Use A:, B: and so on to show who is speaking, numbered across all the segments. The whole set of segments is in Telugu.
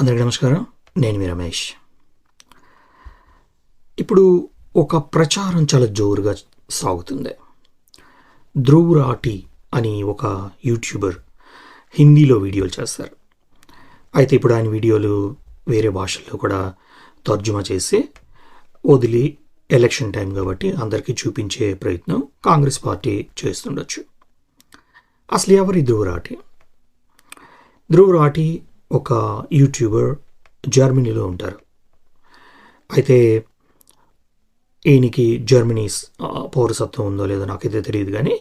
A: అందరికీ నమస్కారం. నేను మీ రమేష్. ఇప్పుడు ఒక ప్రచారం చాలా జోరుగా సాగుతుంది. ధ్రువ్ రాఠీ అని ఒక యూట్యూబర్ హిందీలో వీడియోలు చేస్తారు. అయితే ఇప్పుడు ఆయన వీడియోలు వేరే భాషల్లో కూడా తర్జుమా చేసి వదిలి ఎలక్షన్ టైం కాబట్టి అందరికీ చూపించే ప్రయత్నం కాంగ్రెస్ పార్టీ చేస్తుండొచ్చు. అసలు ఎవరి ధ్రువ్ రాఠీ ధ్రువ్ రాఠీ ఒక యూట్యూబర్ జర్మనీలో ఉంటారు. అయితే ఈయనకి జర్మనీ పౌరసత్వం ఉందో లేదో నాకైతే తెలియదు కానీ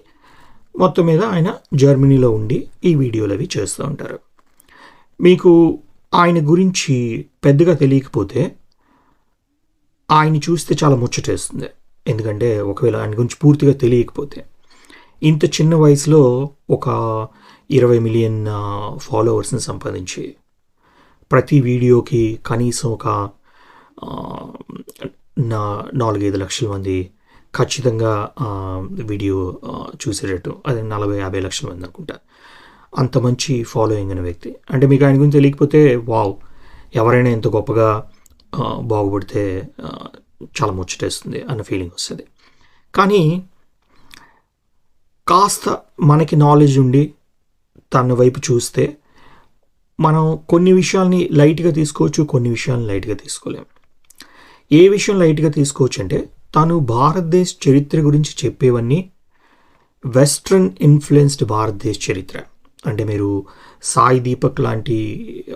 A: మొత్తం మీద ఆయన జర్మనీలో ఉండి ఈ వీడియోలు అవి చేస్తూ ఉంటారు. మీకు ఆయన గురించి పెద్దగా తెలియకపోతే ఆయన చూస్తే చాలా ముచ్చటేస్తుంది. ఎందుకంటే ఒకవేళ ఆయన గురించి పూర్తిగా తెలియకపోతే ఇంత చిన్న వయసులో ఒక ఇరవై మిలియన్ ఫాలోవర్స్ని సంపాదించి ప్రతి వీడియోకి కనీసం ఒక నా నాలుగైదు లక్షల మంది ఖచ్చితంగా వీడియో చూసేటట్టు. అది నలభై యాభై లక్షల మంది అనుకుంటా. అంత మంచి ఫాలోయింగ్ అనే వ్యక్తి. అంటే మీకు ఆయన గురించి తెలియకపోతే వావ్ ఎవరైనా ఎంత గొప్పగా బాగుపడితే చాలా ముచ్చటేస్తుంది అన్న ఫీలింగ్ వస్తుంది. కానీ కాస్త మనకి నాలెడ్జ్ ఉండి తన వైపు చూస్తే మనం కొన్ని విషయాల్ని లైట్గా తీసుకోవచ్చు కొన్ని విషయాలను లైట్గా తీసుకోలేము ఏ విషయం లైట్గా తీసుకోవచ్చు అంటే తను భారతదేశ చరిత్ర గురించి చెప్పేవన్నీ వెస్ట్రన్ ఇన్ఫ్లుయెన్స్డ్ భారతదేశ చరిత్ర. అంటే మీరు సాయి దీపక్ లాంటి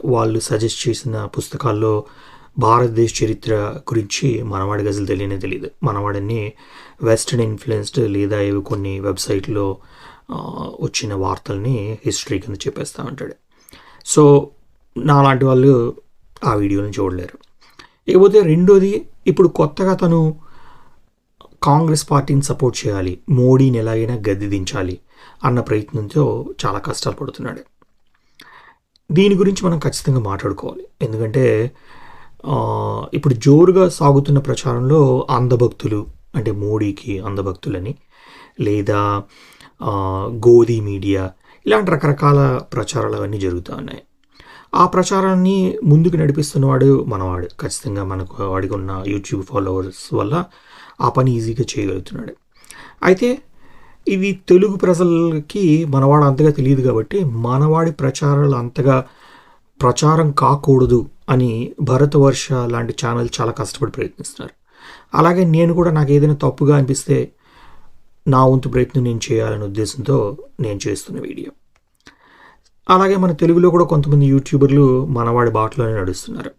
A: వాళ్ళు సజెస్ట్ చేసిన పుస్తకాల్లో భారతదేశ చరిత్ర గురించి మనవాడి గజలు తెలియనే తెలియదు. మనవాడన్ని వెస్ట్రన్ ఇన్ఫ్లుయెన్స్డ్ లేదా ఇవి కొన్ని వెబ్సైట్లో వచ్చిన వార్తల్ని హిస్టరీ కింద చెప్పేస్తూ ఉంటాడు. సో నాలాంటి వాళ్ళు ఆ వీడియోని చూడలేరు. ఇకపోతే రెండోది ఇప్పుడు కొత్తగా తను కాంగ్రెస్ పార్టీని సపోర్ట్ చేయాలి మోడీని ఎలాగైనా గద్దె దించాలి అన్న ప్రయత్నంతో చాలా కష్టాలు పడుతున్నాడు. దీని గురించి మనం ఖచ్చితంగా మాట్లాడుకోవాలి. ఎందుకంటే ఇప్పుడు జోరుగా సాగుతున్న ప్రచారంలో అంధభక్తులు అంటే మోడీకి అంధభక్తులని లేదా ఆ, గోధీ మీడియా ఇలాంటి రకరకాల ప్రచారాలు అవన్నీ జరుగుతూ ఉన్నాయి. ఆ ప్రచారాన్ని ముందుకు నడిపిస్తున్నవాడు మనవాడు. ఖచ్చితంగా మనకు వాడికి ఉన్న యూట్యూబ్ ఫాలోవర్స్ వల్ల ఆ పని ఈజీగా చేయగలుగుతున్నాడు. అయితే ఇది తెలుగు ప్రజలకి మనవాడు అంతగా తెలియదు కాబట్టి మనవాడి ప్రచారాలు అంతగా ప్రచారం కాకూడదు అని భరతవర్ష లాంటి ఛానల్ చాలా కష్టపడి ప్రయత్నిస్తున్నారు. అలాగే నేను కూడా నాకు ఏదైనా తప్పుగా అనిపిస్తే నా వంతు ప్రయత్నం నేను చేయాలనే ఉద్దేశంతో నేను చేస్తున్న వీడియో. అలాగే మన తెలుగులో కూడా కొంతమంది యూట్యూబర్లు మనవాడి బాటలోనే నడుస్తున్నారు.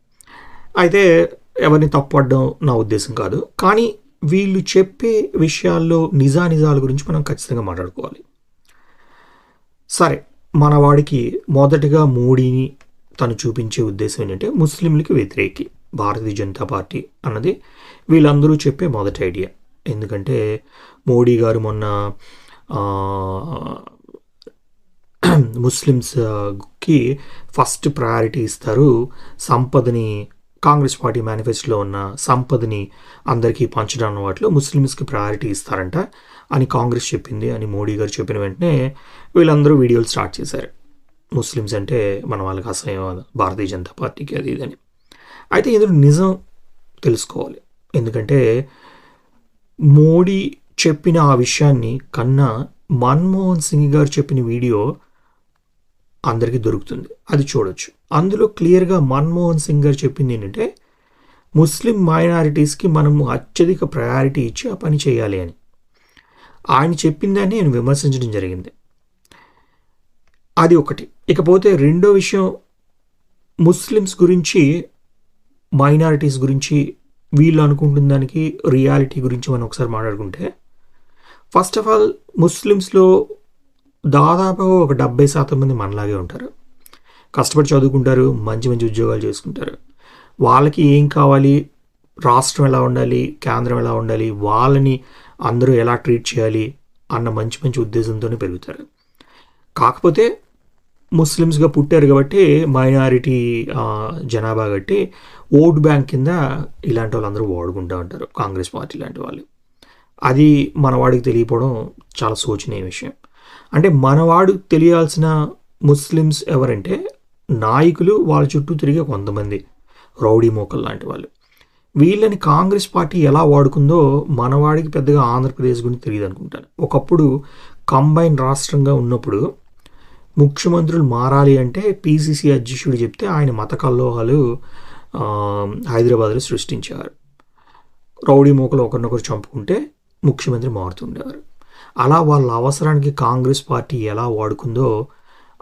A: అయితే ఎవరిని తప్పడడం నా ఉద్దేశం కాదు. కానీ వీళ్ళు చెప్పే విషయాల్లో నిజానిజాల గురించి మనం ఖచ్చితంగా మాట్లాడుకోవాలి. సరే మనవాడికి మొదటిగా మొదటగా మోడీని తను చూపించే ఉద్దేశం ఏంటంటే ముస్లింలకి వ్యతిరేకి భారతీయ జనతా పార్టీ అన్నది వీళ్ళందరూ చెప్పే మొదటి ఐడియా. ఎందుకంటే మోడీ గారు మొన్న ముస్లిమ్స్కి ఫస్ట్ ప్రయారిటీ ఇస్తారు సంపదని కాంగ్రెస్ పార్టీ మేనిఫెస్టోలో ఉన్న సంపదని అందరికీ పంచడం వాటిలో ముస్లిమ్స్కి ప్రయారిటీ ఇస్తారంట అని కాంగ్రెస్ చెప్పింది అని మోడీ గారు చెప్పిన వెంటనే వీళ్ళందరూ వీడియోలు స్టార్ట్ చేశారు. ముస్లిమ్స్ అంటే మన వాళ్ళకి అసహ్యం భారతీయ జనతా పార్టీకి అది ఇదని అయితే ఇందులో నిజం తెలుసుకోవాలి. ఎందుకంటే మోడీ చెప్పిన ఆ విషయాన్ని కన్నా మన్మోహన్ సింగ్ గారు చెప్పిన వీడియో అందరికీ దొరుకుతుంది. అది చూడొచ్చు. అందులో క్లియర్గా మన్మోహన్ సింగ్ గారు చెప్పింది ఏంటంటే ముస్లిం మైనారిటీస్కి మనము అత్యధిక ప్రయారిటీ ఇచ్చి ఆ పని చేయాలి అని. ఆయన చెప్పిందని నేను విమర్శించడం జరిగింది. అది ఒకటి. ఇకపోతే రెండో విషయం ముస్లిమ్స్ గురించి మైనారిటీస్ గురించి వీళ్ళు అనుకుంటున్న దానికి రియాలిటీ గురించి మనం ఒకసారి మాట్లాడుకుంటే ఫస్ట్ ఆఫ్ ఆల్ ముస్లిమ్స్లో దాదాపు ఒక డెబ్బై శాతం మంది మనలాగే ఉంటారు. కష్టపడి చదువుకుంటారు మంచి మంచి ఉద్యోగాలు చేసుకుంటారు. వాళ్ళకి ఏం కావాలి? రాష్ట్రం ఎలా ఉండాలి? కేంద్రం ఎలా ఉండాలి? వాళ్ళని అందరూ ఎలా ట్రీట్ చేయాలి? అన్న మంచి మంచి ఉద్దేశంతోనే పెరుగుతారు. కాకపోతే ముస్లిమ్స్గా పుట్టారు కాబట్టి మైనారిటీ జనాభా కాబట్టి ఓట్ బ్యాంక్ కింద ఇలాంటి వాళ్ళందరూ వాడుకుంటూ ఉంటారు కాంగ్రెస్ పార్టీ లాంటి వాళ్ళు. అది మనవాడికి తెలియపోవడం చాలా శోచనీయ విషయం. అంటే మనవాడు తెలియాల్సిన ముస్లిమ్స్ ఎవరంటే నాయకులు వాళ్ళ చుట్టూ తిరిగే కొంతమంది రౌడీ మోకల్ లాంటి వాళ్ళు. వీళ్ళని కాంగ్రెస్ పార్టీ ఎలా వాడుకుందో మనవాడికి పెద్దగా ఆంధ్రప్రదేశ్ గురించి తెలియదు అనుకుంటాను ఒకప్పుడు కంబైన్ రాష్ట్రంగా ఉన్నప్పుడు ముఖ్యమంత్రులు మారాలి అంటే పీసీసీ అధ్యక్షుడు చెప్తే ఆయన మత కల్లోహాలు హైదరాబాద్లో సృష్టించారు. రౌడీ మోకలు ఒకరినొకరు చంపుకుంటే ముఖ్యమంత్రి మారుతుండేవారు. అలా వాళ్ళ అవసరానికి కాంగ్రెస్ పార్టీ ఎలా వాడుకుందో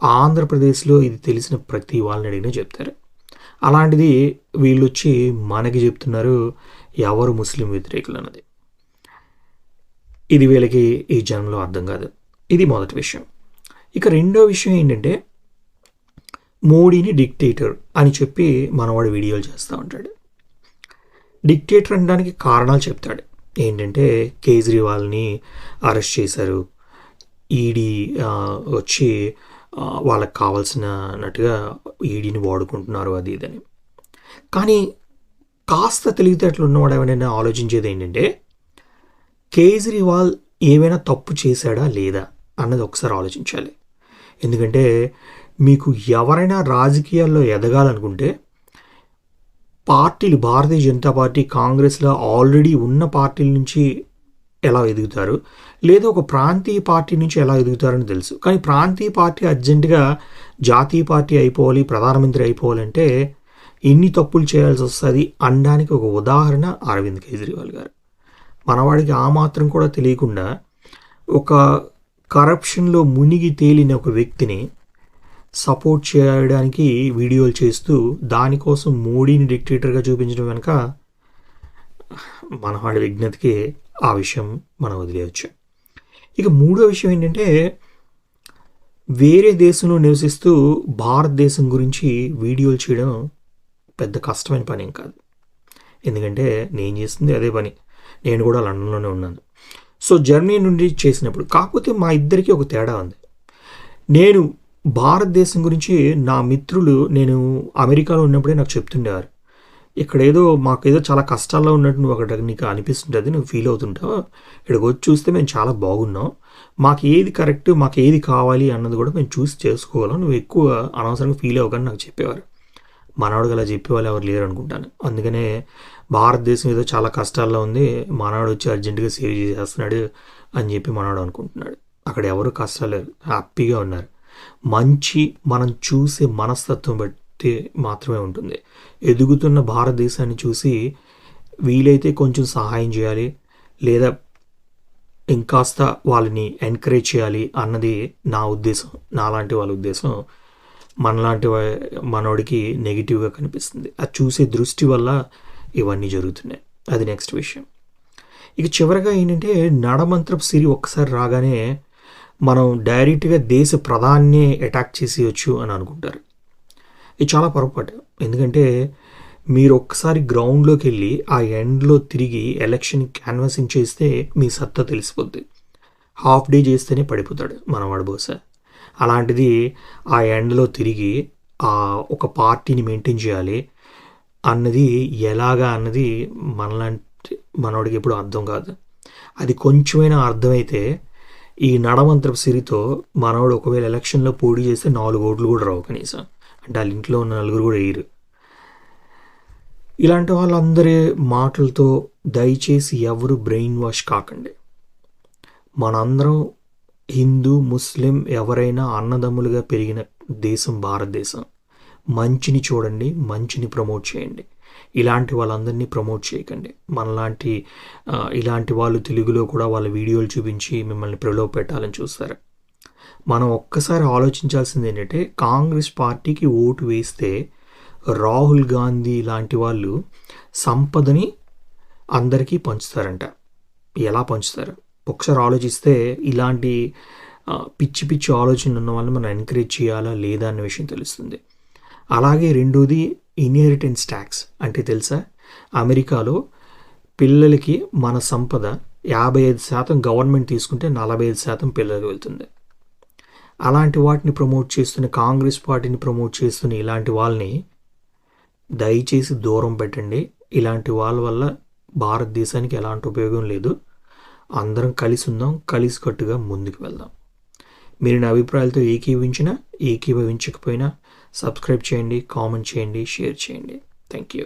A: ఆంధ్రప్రదేశ్లో ఇది తెలిసిన ప్రతి వాళ్ళని అడిగినా చెప్తారు. అలాంటిది వీళ్ళు వచ్చి మనకి చెప్తున్నారు ఎవరు ముస్లిం వ్యతిరేకులు అన్నది. ఇది వీళ్ళకి ఈ జన్మలో అర్థం కాదు. ఇది మొదటి విషయం. ఇక రెండో విషయం ఏంటంటే మోడీని డిక్టేటర్ అని చెప్పి మనవాడు వీడియోలు చేస్తూ ఉంటాడు. డిక్టేటర్ అనడానికి కారణాలు చెప్తాడు. ఏంటంటే కేజ్రీవాల్ని అరెస్ట్ చేశారు. ఈడీ వచ్చి వాళ్ళకి కావాల్సినట్టుగా ఈడీని వాడుకుంటున్నారు అది ఇదని. కానీ కాస్త తెలివితేటలు ఉన్నవాడు ఏమైనా ఆలోచించేది ఏంటంటే కేజ్రీవాల్ ఏమైనా తప్పు చేశాడా లేదా అన్నది ఒకసారి ఆలోచించాలి. ఎందుకంటే మీకు ఎవరైనా రాజకీయాల్లో ఎదగాలనుకుంటే పార్టీలు భారతీయ జనతా పార్టీ కాంగ్రెస్లో ఆల్రెడీ ఉన్న పార్టీల నుంచి ఎలా ఎదుగుతారు? లేదా ఒక ప్రాంతీయ పార్టీ నుంచి ఎలా ఎదుగుతారని తెలుసు. కానీ ప్రాంతీయ పార్టీ అర్జెంటుగా జాతీయ పార్టీ అయిపోవాలి ప్రధానమంత్రి అయిపోవాలంటే ఇన్ని తప్పులు చేయాల్సి వస్తుంది అనడానికి ఒక ఉదాహరణ అరవింద్ కేజ్రీవాల్ గారు. మనవాడికి ఆ మాత్రం కూడా తెలియకుండా ఒక కరప్షన్లో మునిగి తేలిన ఒక వ్యక్తిని సపోర్ట్ చేయడానికి వీడియోలు చేస్తూ దానికోసం మోడీని డిక్టేటర్గా చూపించడం వెనుక మనవాడి విజ్ఞతకి ఆ విషయం మనం వదిలేయచ్చు. ఇక మూడో విషయం ఏంటంటే వేరే దేశంలో నివసిస్తూ భారతదేశం గురించి వీడియోలు చేయడం పెద్ద కష్టమైన పని ఏం కాదు. ఎందుకంటే నేను చేస్తుంది అదే పని. నేను కూడా లండన్లోనే ఉన్నాను. సో జర్మనీ నుండి చేసినప్పుడు కాకపోతే మా ఇద్దరికి ఒక తేడా ఉంది. నేను భారతదేశం గురించి నా మిత్రులు నేను అమెరికాలో ఉన్నప్పుడే నాకు చెప్తుండేవారు. ఇక్కడ ఏదో మాకేదో చాలా కష్టాల్లో ఉన్నట్టు నువ్వు అక్కడ నీకు అనిపిస్తుంటుంది నువ్వు ఫీల్ అవుతుంటావు. ఇక్కడికి వచ్చి చూస్తే మేము చాలా బాగున్నాం. మాకు ఏది కరెక్ట్ మాకు ఏది కావాలి అన్నది కూడా మేము చూసి చేసుకోవాలి నువ్వు ఎక్కువ అనవసరంగా ఫీల్ అవ్వకని నాకు చెప్పేవారు. మనవాడు గల చెప్పేవాళ్ళు ఎవరు లేరు అనుకుంటాను. అందుకనే భారతదేశం ఏదో చాలా కష్టాల్లో ఉంది మనవాడు వచ్చి అర్జెంటుగా సేవ్ చేసేస్తున్నాడు అని చెప్పి మనవాడు అనుకుంటున్నాడు. అక్కడ ఎవరు కష్టాలు లేరు హ్యాపీగా ఉన్నారు. మంచి మనం చూసే మనస్తత్వం బట్టి మాత్రమే ఉంటుంది. ఎదుగుతున్న భారతదేశాన్ని చూసి వీలైతే కొంచెం సహాయం చేయాలి లేదా ఇంకాస్త వాళ్ళని ఎంకరేజ్ చేయాలి అన్నది నా ఉద్దేశం నాలాంటి వాళ్ళ ఉద్దేశం. మనలాంటి మనోడికి నెగిటివ్గా కనిపిస్తుంది. అది చూసే దృష్టి వల్ల ఇవన్నీ జరుగుతున్నాయి. అది నెక్స్ట్ విషయం. ఇక చివరగా ఏంటంటే నడమంత్రపు సిరి ఒక్కసారి రాగానే మనం డైరెక్ట్గా దేశ ప్రధాన్ని అటాక్ చేసేయచ్చు అని అనుకుంటారు. ఇది చాలా పొరపాటు. ఎందుకంటే మీరు ఒక్కసారి గ్రౌండ్లోకి వెళ్ళి ఆ ఎండ్లో తిరిగి ఎలక్షన్ క్యాన్వాసింగ్ చేస్తే మీ సత్తా తెలిసిపోద్ది. హాఫ్ డే చేస్తేనే పడిపోతాడు మనవాడు బహుశా. అలాంటిది ఆ ఎండలో తిరిగి ఆ ఒక పార్టీని మెయింటైన్ చేయాలి అన్నది ఎలాగా అన్నది మనలాంటి మనోడికి ఎప్పుడు అర్థం కాదు. అది కొంచెమైనా అర్థమైతే ఈ నడమంత్రపు సిరితో మనవాడు ఒకవేళ ఎలక్షన్లో పోటీ చేస్తే నాలుగు ఓట్లు కూడా రావు కనీసం. అంటే వాళ్ళ ఇంట్లో ఉన్న నలుగురు కూడా వేయరు. ఇలాంటి వాళ్ళందరి మాటలతో దయచేసి ఎవరు బ్రెయిన్ వాష్ కాకండి. మనందరం హిందూ ముస్లిం ఎవరైనా అన్నదమ్ములుగా పెరిగిన దేశం భారతదేశం. మంచిని చూడండి మంచిని ప్రమోట్ చేయండి. ఇలాంటి వాళ్ళందరినీ ప్రమోట్ చేయకండి. మనలాంటి ఇలాంటి వాళ్ళు తెలుగులో కూడా వాళ్ళ వీడియోలు చూపించి మిమ్మల్ని ప్రలోభ పెట్టాలని చూస్తారు. మనం ఒక్కసారి ఆలోచించాల్సింది ఏంటంటే కాంగ్రెస్ పార్టీకి ఓటు వేస్తే రాహుల్ గాంధీ లాంటి వాళ్ళు సంపదని అందరికీ పంచుతారంట. ఎలా పంచుతారు? ఒకసారి ఆలోచిస్తే ఇలాంటి పిచ్చి పిచ్చి ఆలోచనలు ఉన్న వాళ్ళని మనం ఎంకరేజ్ చేయాలా లేదా అన్న విషయం తెలుస్తుంది. అలాగే రెండోది ఇన్హెరిటెన్స్ ట్యాక్స్ అంటే తెలుసా? అమెరికాలో పిల్లలకి మన సంపద యాభై ఐదు శాతం గవర్నమెంట్ తీసుకుంటే నలభై ఐదు శాతం పిల్లలకు వెళ్తుంది. అలాంటి వాటిని ప్రమోట్ చేస్తున్న కాంగ్రెస్ పార్టీని ప్రమోట్ చేస్తున్న ఇలాంటి వాళ్ళని దయచేసి దూరం పెట్టండి. ఇలాంటి వాళ్ళ వల్ల భారతదేశానికి ఎలాంటి ఉపయోగం లేదు. అందరం కలిసి ఉందాం కలిసికట్టుగా ముందుకు వెళ్దాం. మీరు నా అభిప్రాయాలతో ఏకీభవించినా ఏకీభవించకపోయినా సబ్స్క్రైబ్ చేయండి కామెంట్ చేయండి షేర్ చేయండి. Thank you